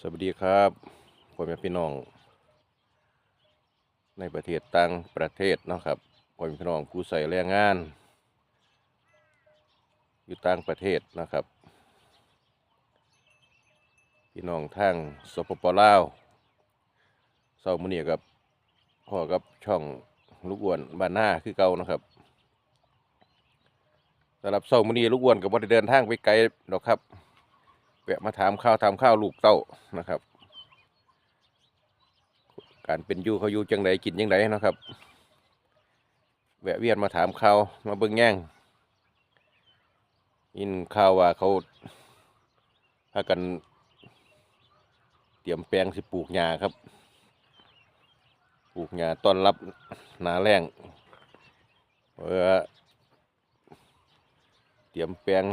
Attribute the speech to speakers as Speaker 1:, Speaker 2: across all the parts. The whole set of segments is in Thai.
Speaker 1: สวัสดีครับพ่อแม่พี่น้อง ในประเทศต่างประเทศนะครับพ่อแม่พี่น้องผู้ใส่แรงงาน อยู่ต่างประเทศนะครับ พี่น้องทางสปปลาวเศร้ามื้อนี้กับพ่อกับช่องลูกอ้วนบ้านหน้าคือเก่านะครับสำหรับเศร้ามือนี้ลูกอ้วนกับบ่ได้เดินทางไปไกลดอกครับ แวะมาถามข้าวถามข้าวลูกเต้านะครับ การเป็นอยู่เขาอยู่จังไดกินจังไดนะครับ แวะเวียนมาถามข้าวมาเบิ่งแง่งยินข่าวว่าเขาพากันเตรียมแปลงสิปลูกหญ้าครับ ปลูกหญ้าต้อนรับหนาแรงเพื่อเตรียมแปลง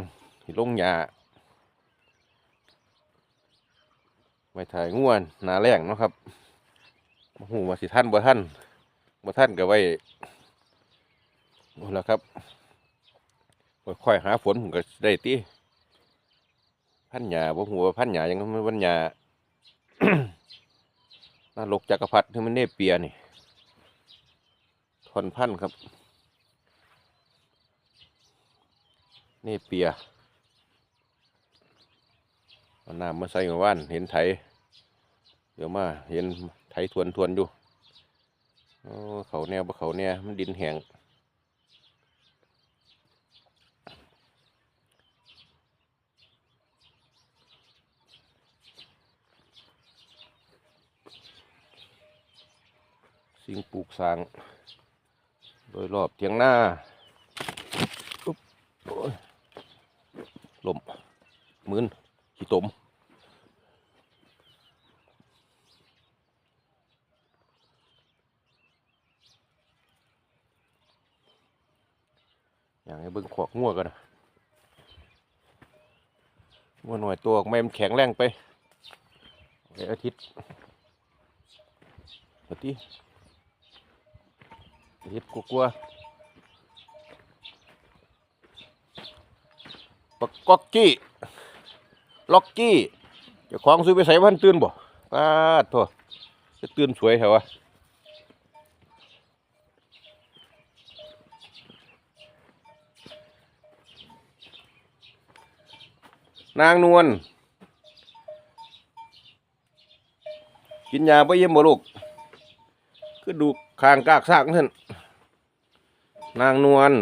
Speaker 1: ลงหญ้า ไว้ถ่ายง่วนหนาแรงเนาะครับหูว่าสิท่านบ่ท่านบ่ท่านก็ไว้หมดแล้วครับค่อยหาฝนผมก็ได้ติพันหญ้าบ่หูว่าพันหญ้ายังมันวันหญ้าน่าลกจักรพรรดิที่มันเนเปียนี่ทอนพันครับ เนเปียเอาน้ำมาใส่กับว่านเห็นไถ เดี๋ยวมาเห็นไถทวนทวนอยู่เขาแนวบเขาแนวมันดินแห้งสิ่งปลูกสร้าง โดยรอบเทียงหน้าอุ๊บโอ้ยลมมืนขี้ตม อย่างให้เบิ่งขวกงัวกันนะงัวหน่อยตัวออกไม่มันแข็งแรงไปไอ้อาทิตย์อาทิตย์อาทิตย์กลัวๆปักก๊อกกี้ ล็อกกี้เจ้าของซื้อไปใส่บ้านตื่นบ่ป้าดโถจะตื่นสวยเหรอวะ นางนวลกินยาไปเยี่ยมบ่ลูกคือดูคางกากซากท่านนางนวล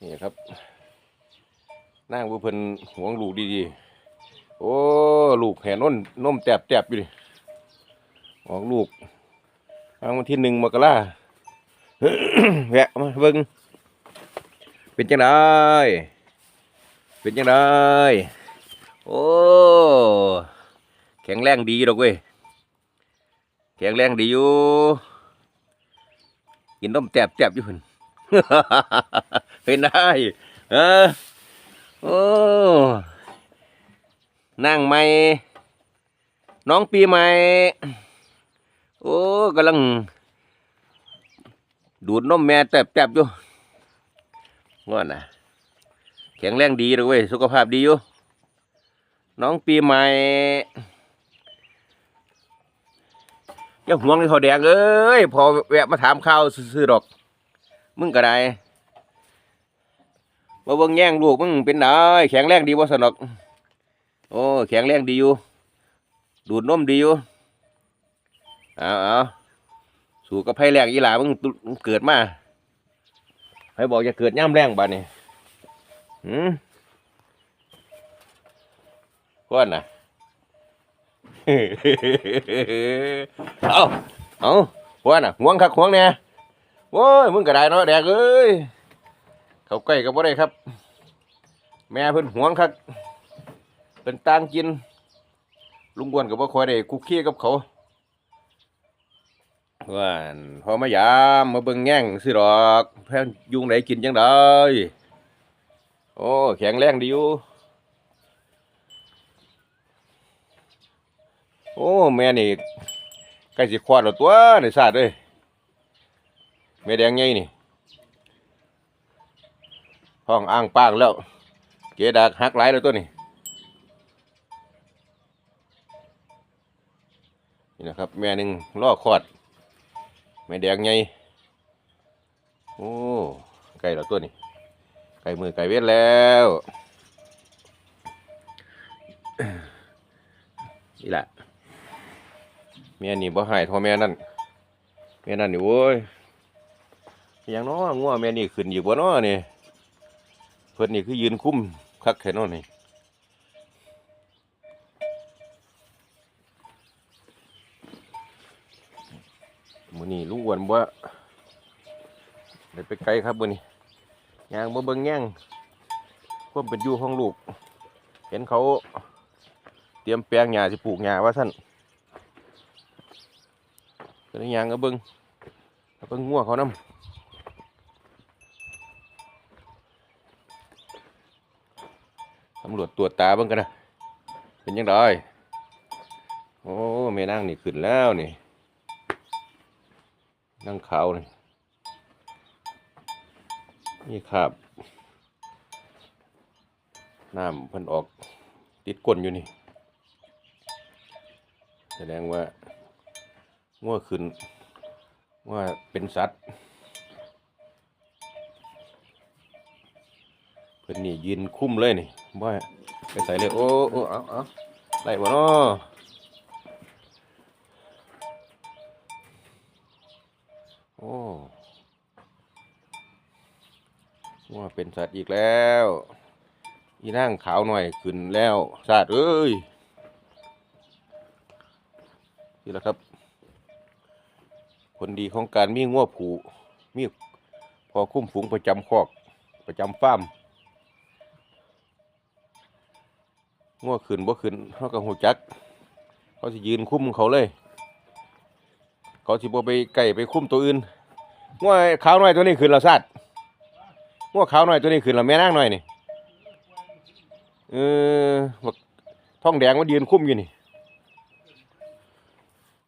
Speaker 1: นี่ครับนั่งผู้เพิ่นหวงลูกดีๆ โอ้ลูกแห่นนนมแตบแตบๆอยู่ดิออกลูกทางวันที่หนึ่งมกรา แวะมาเบิ่งเป็นจังไดเป็นจังไดโอ้แข็งแรงดีดอกเว้ยแข็งแรงดีอยู่กินนมแตบแตบๆอยู่เพิ่นเห็นได้เออโอ้นั่งใหม่น้องปีใหม่โอ้กำลัง ดูดนมแม่แตบๆอยู่ง่อนนะแข็งแรงดีเลยเว้ยสุขภาพดีอยู่น้องปีใหม่ย่าห่วงเลยเขาแดงเอ้ยพอแวะมาถามข่าวซื่อดอก มึงก็ได้มาเบิ่งแย่งลูกมึงเป็นได้แข็งแรงดีบ่สนอก โอ้แข็งแรงดีอยู่ ดูดนมดีอยู่เอาเอา สู่กับไผแรงอีหลามึงเกิดมาไผบอกจะเกิดย่ำแรงบ้านี่หืมก้อนน่ะเอาเอาก้อนน่ะห่วงคักห่วงเนี่ยโอ้ยมึงก็ได้เนาะแดกเอ้ยเขาใกล้กับบ่ได้ครับ แม่เพิ่นหวงครับเป็นต่างกิน ลุงกวนกับบ่ค่อยได้คุกคีกับเขา ว่าอั่นพอมายามมาเบิ่งแง่งสิดอกแพนยุงไหนกินจังไดโอ้แข็งแรงดีอยู่โอ้แม่นี่ใกล้สิคลอดแล้วตัวในศาสตร์เอ้ยแม่แดงไงนี่ท้องอ่างปางแล้วเกดักหักหลายแล้วตัวนี้นี่นะครับ แม่หนึ่งล่อคลอด แม่แดงไงโอ้ไก่แล้วตัวนี้ไก่มือไก่เวทแล้วนี่แหละแม่นี่บ่หายทอแม่นั่นแม่นั่นนี่โว้ยอหยังน้องัวแม่นี่ขึ้นอยู่บ่น้อนี่เพิ่นนี่คือยืนคุ้มคักแค่น้อนี่ อนี้ลุงวนบ่ได้ไปไกลครับมื้อนี้ยางบ่เบิ่งแย่งความเป็นอยู่ของลูก เห็นเขาเตรียมแปลงหญ้าสิปลูกหญ้าว่าท่านก็ได้ยางก็เบิ่งเบิ่งงัวเขานำตำรวจตรวจตาเบิ่งกันนะเป็นยังไงโอ้แม่นั่งนี่ขึ้นแล้วนี่ นั่งขาวนี่นี่ครับน้ำพิ่นออกติดก้นอยู่นี่ แสดงว่าง่วขึ้นว่าเป็นสัตว์เพิ่นนี่ยืนคุ้มเลยนี่บ่ไปใส่เลยโอ้โอ้เอาเอาไล่บ่เนาะโอ้ ว่าเป็นสัตว์อีกแล้ว อีนั่งขาวหน่อยขึ้นแล้วสัตว์เอ้ยนี่แหละครับผลดีของการมีงัวผูมีพอคุ้มฝูงประจำคอกประจำฟาร์มงัวขึ้นบ่ขึ้นเขาก็หูจัก เขาสิยืนคุ้มเขาเลย เขาสิบ่ไปไก่ไปคุ้มตัวอื่นงัวขาวหน้อยตัวนี้ขึ้นและสัตว์ งัวขาวน้อยตัวนี้ขึ้นและแม่นางหน้อยนี่เออบักท้องแดงมันยืนคุ้มอยู่นี่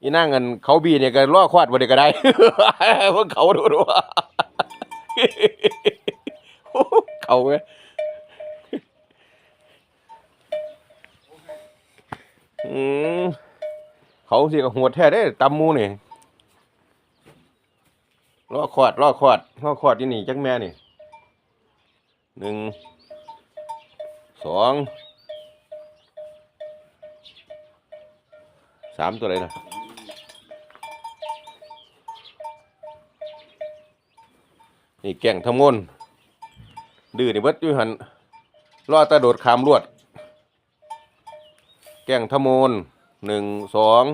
Speaker 1: อีนั่งกันเขาบีเนี่ยก็ล่อควาดบ่ได้ก็ได้พราะเขาดูดูเขาไงอืมเขาสิกับหัวแท้ได้ตำมูนี่ล่อควาดล่อควาดล่อควาดที่นี่จักแม่นี่ หนึ่งสองสามตัวเลยนะนี่แก่งทำงนดื้อนี่เบิดอยู่หันรอตะโดดขามลวด แก่งทำมนหนึ่งสอง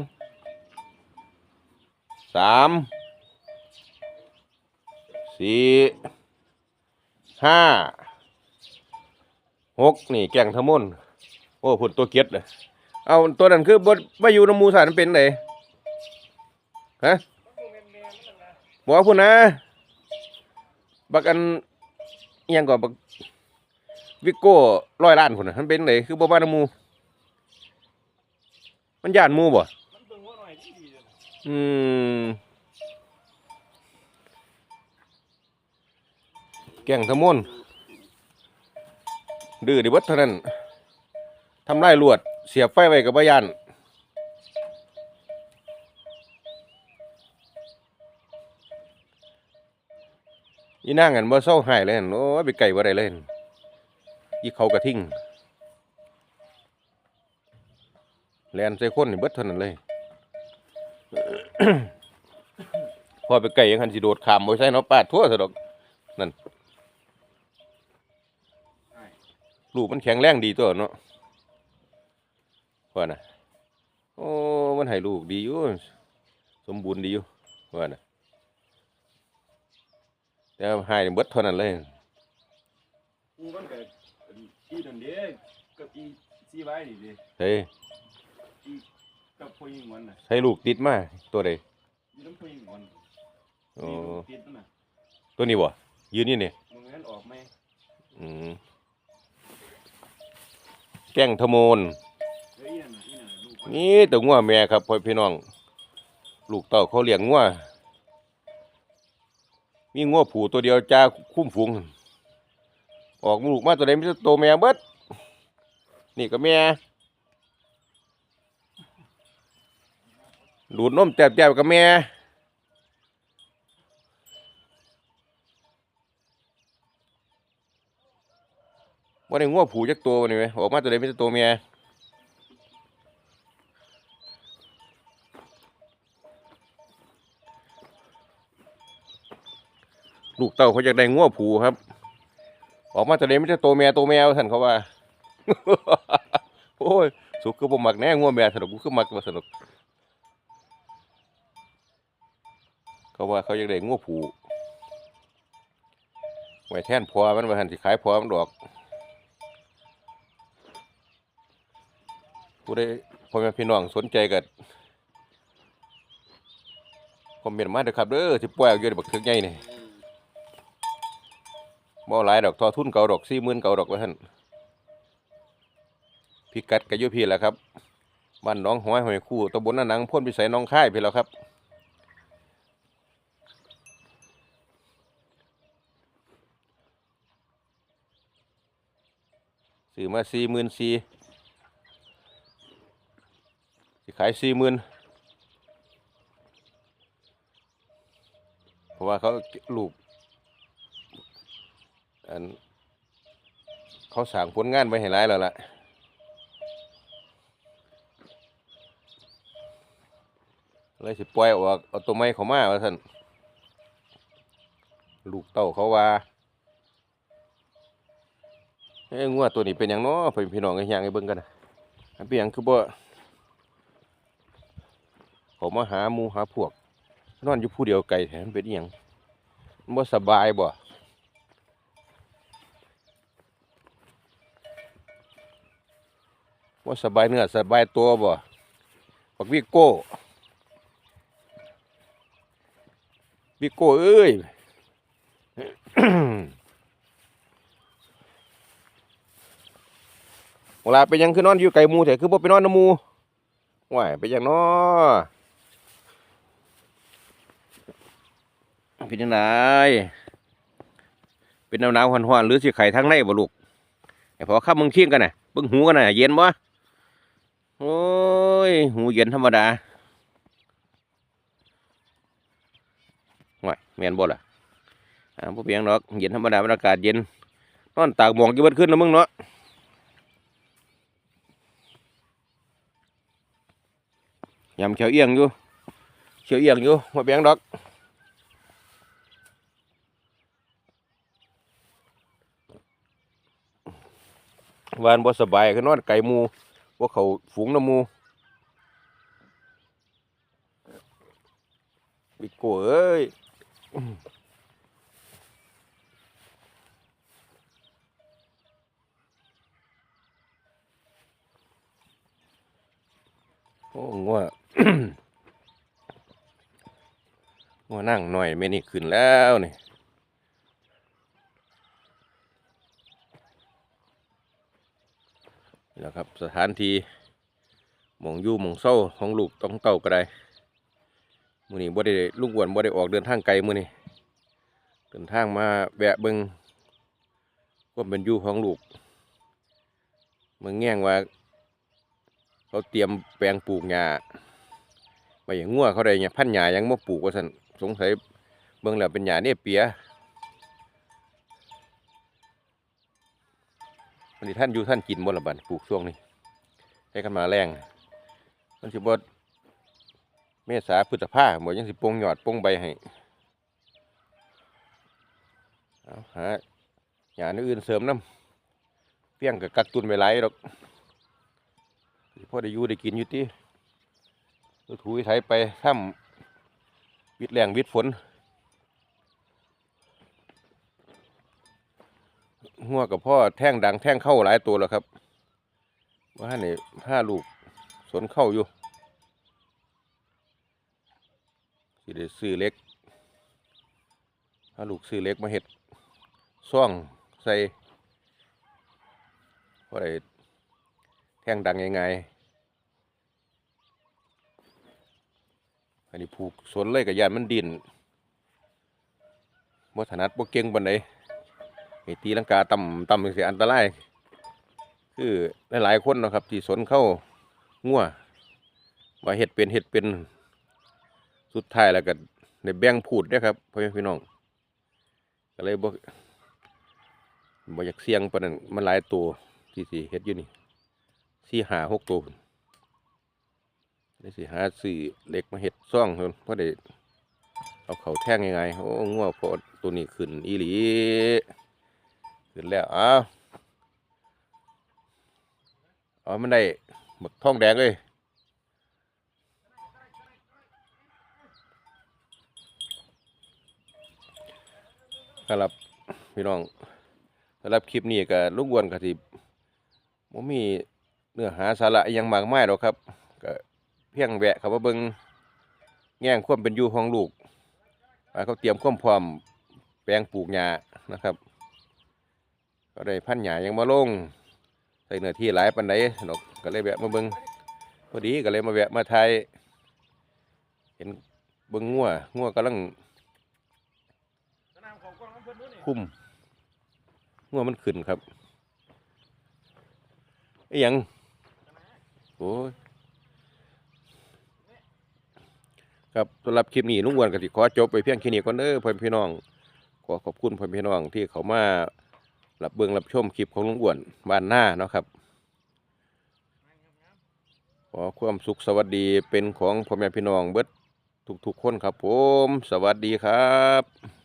Speaker 1: สามสี่ห้า หกนี่แกงทำมนโอ้ผุดตัวเกียดเลยเอาตัวนั้นคือบดมาอยู่น้ำมูสารมันเป็นไงฮะบอกว่าพุ่นนะบักอันยังก่อนบักวิโก้ร้อยล้านคนน่ะมันเป็นไหนคือบ่บ้านน้ำมู มันย่านมูบ่
Speaker 2: มันเบิ่งว่าหน่อยที่ดีเลย
Speaker 1: อืมแก่งทะมน ดื้อดิเบิดเท่านั้นทำลายลวด เสียบไฟไว้กับบ่ย่านอีนั่งกันบ่เศร้าหายเลยหั่นโอ้ไปไก่บ่ได้เล่นอีเขากระทิ่งแลนใส่คนนี่เบิดเท่านั้นเลย พอไปไก่ยังหันสิโดดขามบ่ใช่เนาะปาดทั่วซะดอก ลูกมันแข็งแรงดีตัวเนาะว่าน่ะโอ้มันให้ลูกดีอยู่สมบูรณ์ดีอยู่ว่าน่ะแต่ว่าให้เบิดเท่านั้นเลย
Speaker 2: กูมันก็อีนั่นเด้กับอีซีไว้นี่เด้
Speaker 1: เฮ้ย
Speaker 2: กับผู้หญิงมันน่ะ
Speaker 1: ให้ลูกติดมาตัวใด
Speaker 2: อยู่น้ำผู้หญิงมัน
Speaker 1: โอ้
Speaker 2: นี่ลูกติดมันน่ะ
Speaker 1: ตัวนี้บ่ยืนนี่นี่
Speaker 2: มึงงั้นออกไหม
Speaker 1: อืม แก้งทะโมน
Speaker 2: เฮ้ยอีนั่นน่ะอีนั่นน่ะลูกมัน
Speaker 1: นี่ตัวงัวแม่ครับพ่อพี่น้อง ลูกเต่าเขาเลี้ยงงัวมีงัวผูตัวเดียวจ้าคุ้มฝูง ออกลูกมาตัวใดมีแต่ตัวแม่เบิดนี่ก็แม่ดูดนมแจบๆกับแม่ ว่าได้งัวผูจักตัววะนี่ไหมออกมาตัวใดมีแต่ตัวแม่ลูกเต่าเขาอยากได้งัวผูครับ ออกมาตัวใดมีแต่ตัวแม่ตัวแมวท่านเขาว่า โอ้ยสุกคือบ่มักแน่งัวแม่สนุกกูคือมักว่าสนุกเขาว่าเขาอยากได้งัวผูไว้แทนพอมันไว่าหันสิขายพอมันดอก ผู้ใดพ่อแม่พี่น้องสนใจก็คอมเมนต์มาเด้อครับเด้อสิปล่อยเอาอยู่ในบักถึกใหญ่นี่บ่หลายดอกทอทุนเก่าดอก40,000เก่าดอกว่าซั่นพิกัดก็อยู่พี่แหละครับบ้านหนองห้อยห้อยคู่ตำบลนานังพ้นพิสัยน้องค่ายพี่แล้วครับซื้อมาสี่หมื่นสี่ ขายสี่หมื่นเพราะว่าเขาลูกอันเขาสั่งผลงานไว้ให้ร้ายแล้วล่ะเลยสิปล่อยออกเอาตัวไม้เขามาว่าท่นลูกเต้าเขาว่าเอ้งัวตัวนี้เป็นอย่างน้อพี่พี่น้องไอ้ยังไอ้เบิ่งกันนะอันเป็นอย่างคือบ่ เขามาหาหมูหาพวก นอนอยู่ผู้เดียวไก่แถมนเป็นอหยังมันบ่สบายบ่บ่สบายเนื้อสบายตัวบ่บักวิโก้วิโก้เอ้ยเวลาไปยังคือนอนอยู่ไก่มูแต่คือบ่ไปนอนน้ำมูว่ายไปยังน้อ เป็นยังไงเป็นหนาวหนาวๆหอนหอนๆหรือสิไข่ทั้งในบ่ลูกไอ้พอข้ามมึงเคียงกันน่ะเบิ่งหูกันน่ะเย็นบ่โอ้ยหูเย็นธรรมดาห่วยแม่นบ่ล่ะอ่าบ่เพียงดอกเย็นธรรมดาบรรยากาศเย็นนอนตากหมอกอยู่เบิดขึ้นแล้วมึงเนาะยำเขียวเอียงอยู่เขียวเอียงอยู่บ่เพียงดอก วานบ่สบายก็นอนไก่มูบ่เขาฝูงน้ำมูบิโก้เอ้ยโอ้งัวงัวนั่งหน่อยไม่นี่ขึ้นแล้วนี่ นี่แหละครับสถานที่มองยู่มองเศร้าของลูกต้องเต่าก็ได้มือนี้บ่ได้ลุงอ้วนบ่ได้ออกเดินทางไกลมือนี้เดินทางมาแวะเบิ่งควาเป็นยู่ของลูกเมืองแง่งว่า เขาเตรียมแปลงปลูกหญ้าไปอย่างงัวเขาได้เนี่ยพันหญ้ายังมาปลูกว่าสันสงสัยเบิ่งแล้วเป็นหญ้าเนี่ยเปีย นนี้ท่านอยู่ท่านกินบ่ละบัดปลูกช่วงนี้ให้กันมาแรง มันสิบ่เมษาพฤษภาหมดยังสิปลงยอดปงใบให้เอาหาหญ้างอื่นเสริมน้ำเปี้ยงกับกักตุนไว้หลายดอกพ่อได้อยู่ได้กินอยู่ที่ถูไถไปถ้ำวิดแรงวิดฝน หัวกับพ่อแท่งดังแท่งเข้าหลายตัวแล้วครับว่านี่ห้าลูกสนเข้าอยู่สิได้ซื้อเล็กห้าลูกซื้อเล็กมาเห็ดซ่องใส่พอได้แท่งดังยังไงอันนี้ผูกสนเลยกับยานมันดินบ่ถนัดบ่เก่งบันไดให้ ตีลังกาต่ำต่ำเสียอันตราย คือหลายๆคนนะครับ ที่สนเข้างัวว่าเห็ดเป็นเห็ดเป็นสุดท้ายแล้วก็ในแบ่งพูดเด้อครับพ่อแม่พี่น้องก็เลยบ่บ่อยากเสี่ยงปานนั้นมันหลายตัวที่สิเฮ็ดอยู่นี่สี่หาหกตัวพุ่นได้สิหาซื้อเล็กมาเฮ็ดซ่องเพราะได้เอาเขาแท่งยังไงโอ้งัวพอตัวนี้ขึ้นอีหลี ขึ้นแล้วอ้าวเอามันได้หมึกทองแดงเลยครับพี่น้องสำหรับคลิปนี้ก็ลุงอ้วนก็สิบ่มีเนื้อหาสาระยังมากมายหรอกครับก็เพียงแวะเข้ามาเบิงแง่งความเป็นอยู่ของลูกเขาเตรียมความพร้อมแปลงปลูกหญ้านะครับ ก็ได้พันธุ์หญ้ายังมาลงใส่เนื้อที่หลายปานใดเนาะก็เลยแวะมาเบิ่งพอดีก็เลยมาแวะมาถ่ายเห็นเบิ่งงัวงัวกำลัง
Speaker 2: สนามของกองน้ำเพิ่นนู้นนี่
Speaker 1: คุ้มงัวมันขึ้นครับไอ้หยังโอ้ยครับสำหรับคลิปนี้ลุงอ้วนก็สิขอจบไปเพียงแค่นี้ก่อนเด้อพ่อแม่พี่น้องขอขอบคุณพ่อแม่พี่น้องที่เขามา รับเบิงรับชมคลิปของลุงอ้วนบ้านหน้าเนาะครับขอความสุขสวัสดีเป็นของพ่อแม่พี่น้องเบิดทุกๆคนครับผม สวัสดีครับ